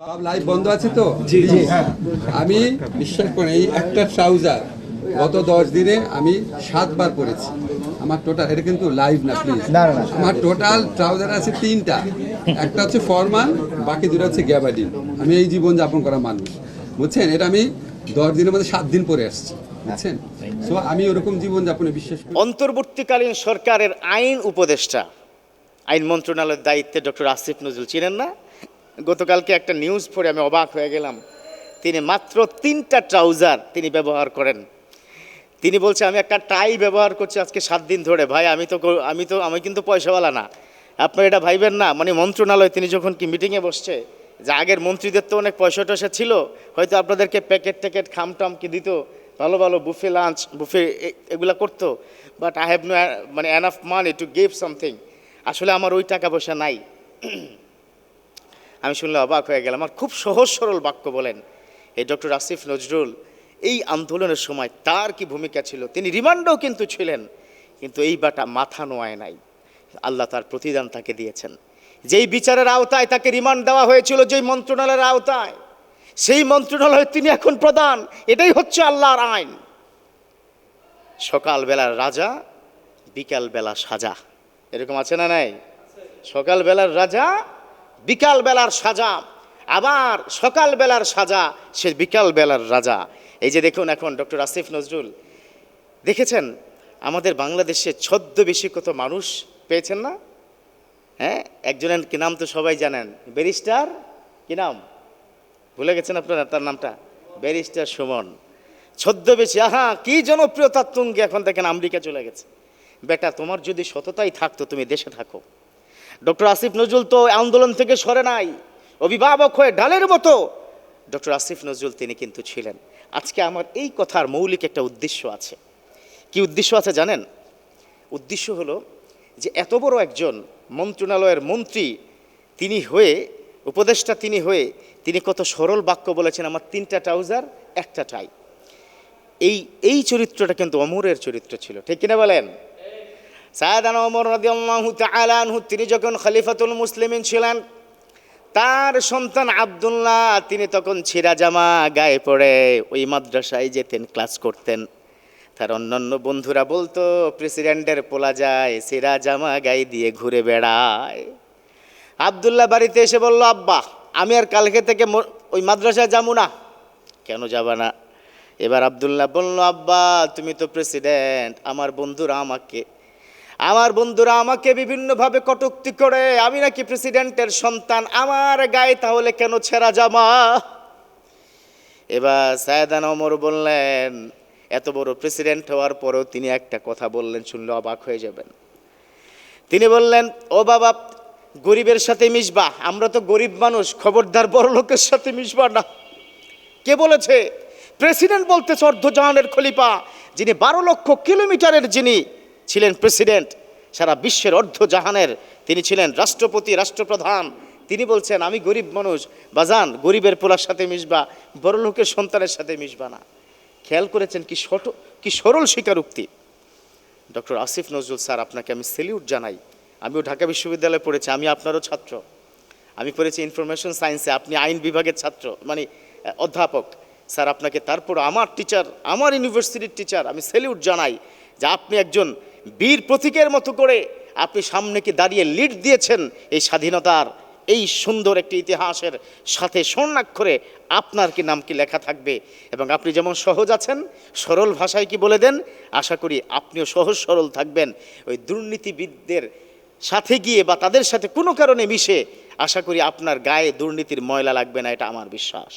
সব লাইভ বন্ধ আছে তো? হ্যাঁ। আমি বিশ্বাস করি এই একটা ট্রাউজার গত দশ দিনে আমি সাতবার পরেছি। আমার টোটাল এটা কিন্তু লাইভ না প্লিজ না, না, না। আমার টোটাল ট্রাউজার আছে তিনটা। একটা হচ্ছে ফরমান বাকি দুটো হচ্ছে গ্যাবাডিন আমি এই জীবন যাপন করা মানুষ। বুঝছেন? এটা আমি দশ দিনের মধ্যে সাত দিন পরে আসছি। বুঝছেন? সো আমি ওরকম জীবন যাপনে বিশ্বাস করি। অন্তর্বর্তীকালীন সরকারের আইন উপদেষ্টা আইন মন্ত্রণালয়ের দায়িত্বে ডক্টর আসিফ নজরুল চিনেন না? গতকালকে একটা নিউজ পড়ে আমি অবাক হয়ে গেলাম। তিনি মাত্র তিনটা ট্রাউজার তিনি ব্যবহার করেন। তিনি বলছে, আমি একটা টাই ব্যবহার করছি আজকে সাত দিন ধরে। ভাই, আমি তো আমি তো আমি কিন্তু পয়সাওয়ালা না। আপনার এটা ভাইবেন না? মানে মন্ত্রণালয় তিনি যখন কি মিটিংয়ে বসছে, যে আগের মন্ত্রীদের তো অনেক পয়সা টয়সা ছিল, হয়তো আপনাদেরকে প্যাকেট ট্যাকেট, খাম টাম কি দিত? ভালো ভালো বুফে লাঞ্চ বুফে এগুলা করতো। বাট আই হ্যাভ নো মানে enough money to give something আসলে আমার ওই টাকা পয়সা নাই। আমি শুনলে অবাক হয়ে গেলাম। আর খুব সহজ সরল বাক্য বলেন, এই ডক্টর আসিফ নজরুল, এই আন্দোলনের সময় তার কি ভূমিকা ছিল? তিনি রিমান্ডও কিন্তু ছিলেন, কিন্তু এই বাটা মাথা নোয়ায় নাই। আল্লাহ তার প্রতিদান তাকে দিয়েছেন। যেই বিচারের আওতায় তাকে রিমান্ড দেওয়া হয়েছিল, যেই মন্ত্রণালয়ের আওতায়, সেই মন্ত্রণালয়ে তিনি এখন প্রধান। এটাই হচ্ছে আল্লাহর আইন। সকালবেলার রাজা, বিকালবেলা সাজা। এরকম আছে না নাই? সকালবেলার রাজা বিকালবেলার সাজা, আবার সকালবেলার সাজা, সে বিকালবেলার রাজা। এই যে দেখুন এখন ডক্টর আসিফ নজরুল। দেখেছেন? আমাদের বাংলাদেশে ছদ্মবেশী কত মানুষ পেয়েছেন না? হ্যাঁ? একজনের কি নাম তো সবাই জানেন। ব্যারিস্টার? কি নাম? ভুলে গেছেন আপনারা তার নামটা? ব্যারিস্টার সুমন। ছদ্মবেশী আহা, কি জনপ্রিয়তার তুঙ্গে এখন দেখেন আমেরিকা চলে গেছে। বেটা, তোমার যদি সততাই থাকতো, তুমি দেশে থাকো। ডক্টর আসিফ নজরুল তো আন্দোলন থেকে সরে নাই। অভিভাবক হয়ে ডালের মতো। ডক্টর আসিফ নজরুল তিনি কিন্তু ছিলেন। আজকে আমার এই কথার মৌলিক একটা উদ্দেশ্য আছে। কি উদ্দেশ্য আছে জানেন? উদ্দেশ্য হলো যে এত বড় একজন মন্ত্রণালয়ের মন্ত্রী তিনি হয়ে, উপদেষ্টা তিনি হয়ে, তিনি কত সরল বাক্য বলেছেন, আমার তিনটা ট্রাউজার, একটা টাই এই এই চরিত্রটা কিন্তু অমরের চরিত্র ছিল, ঠিক কিনা বলেন? সায়দান অমর রাদিয়াল্লাহু তাআলা আনহু, তিনি যখন খলিফাতুল মুসলিমিন ছিলেন, তার সন্তান আব্দুল্লাহ, তিনি তখন ছিঁড়া জামা গায়ে পড়ে ওই মাদ্রাসায় যেতেন, ক্লাস করতেন। তার অন্যান্য বন্ধুরা বলতো, প্রেসিডেন্টের পোলা যায়, ছিঁড়া জামা গায়ে দিয়ে ঘুরে বেড়ায়। আবদুল্লাহ বাড়িতে এসে বলল, আব্বা, আমি আর কালকে থেকে ওই মাদ্রাসায় যাব না। কেন যাবা না? এবার আব্দুল্লাহ বলল, আব্বা, তুমি তো প্রেসিডেন্ট, আমার বন্ধুরা আমাকে আমার বন্ধুরা আমাকে বিভিন্নভাবে কটুক্তি করে, আমি নাকি প্রেসিডেন্টের সন্তান, আমার গায়ে তাহলে কেন ছেঁড়া জামা? এবার সায়দান অমর বললেন, এত বড় প্রেসিডেন্ট হওয়ার পরেও তিনি একটা কথা বললেন, শুনলে অবাক হয়ে যাবেন। তিনি বললেন, ও বাবা, গরিবের সাথে মিশবা, আমরা তো গরিব মানুষ, খবরদার বড় লোকের সাথে মিশবা না। কে বলেছে? প্রেসিডেন্ট বলতে অর্ধজাহানের খলিফা, যিনি বারো লক্ষ কিলোমিটারের যিনি ছিলেন প্রেসিডেন্ট। সারা বিশ্বের অর্ধ জাহানের তিনি ছিলেন রাষ্ট্রপতি, রাষ্ট্রপ্রধান। তিনি বলছেন, আমি গরিব মানুষ। বাজান, গরিবের পোলার সাথে মিশবা, বড় লোকের সন্তানের সাথে মিশবা না। খেয়াল করেছেন কি ছোট কি সরল স্বীকারোক্তি। ডক্টর আসিফ নজরুল স্যার, আপনাকে আমি সেলিউট জানাই। আমিও ঢাকা বিশ্ববিদ্যালয়ে পড়েছি, আমি আপনারও ছাত্র। আমি পড়েছি ইনফরমেশন সায়েন্সে, আপনি আইন বিভাগের ছাত্র মানে অধ্যাপক। স্যার, আপনাকে তারপর আমার টিচার, আমার ইউনিভার্সিটির টিচার, আমি সেলিউট জানাই। যে আপনি একজন বীর প্রতীকের মতো করে আপনি সামনে কি দাঁড়িয়ে লিড দিয়েছেন এই স্বাধীনতার, এই সুন্দর একটি ইতিহাসের সাথে স্বর্ণাক্ষরে আপনার কি নাম কি লেখা থাকবে? এবং আপনি যেমন সহজ আছেন, সরল ভাষায় কি বলে দেন? আশা করি আপনিও সহজ সরল থাকবেন। ওই দুর্নীতিবিদদের সাথে গিয়ে বা তাদের সাথে কোনো কারণে মিশে, আশা করি আপনার গায়ে দুর্নীতির ময়লা লাগবে না, এটা আমার বিশ্বাস।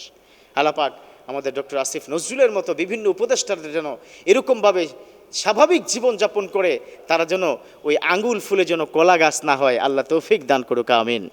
আলাপাক আমাদের ডক্টর আসিফ নজরুলের মতো বিভিন্ন উপদেষ্টাদের যেন এরকমভাবে স্বাভাবিক জীবনযাপন করে তারা যেন ওই আঙ্গুল ফুলে যেন কলা গাছ না হয়। আল্লাহ তৌফিক দান করুক, আমিন।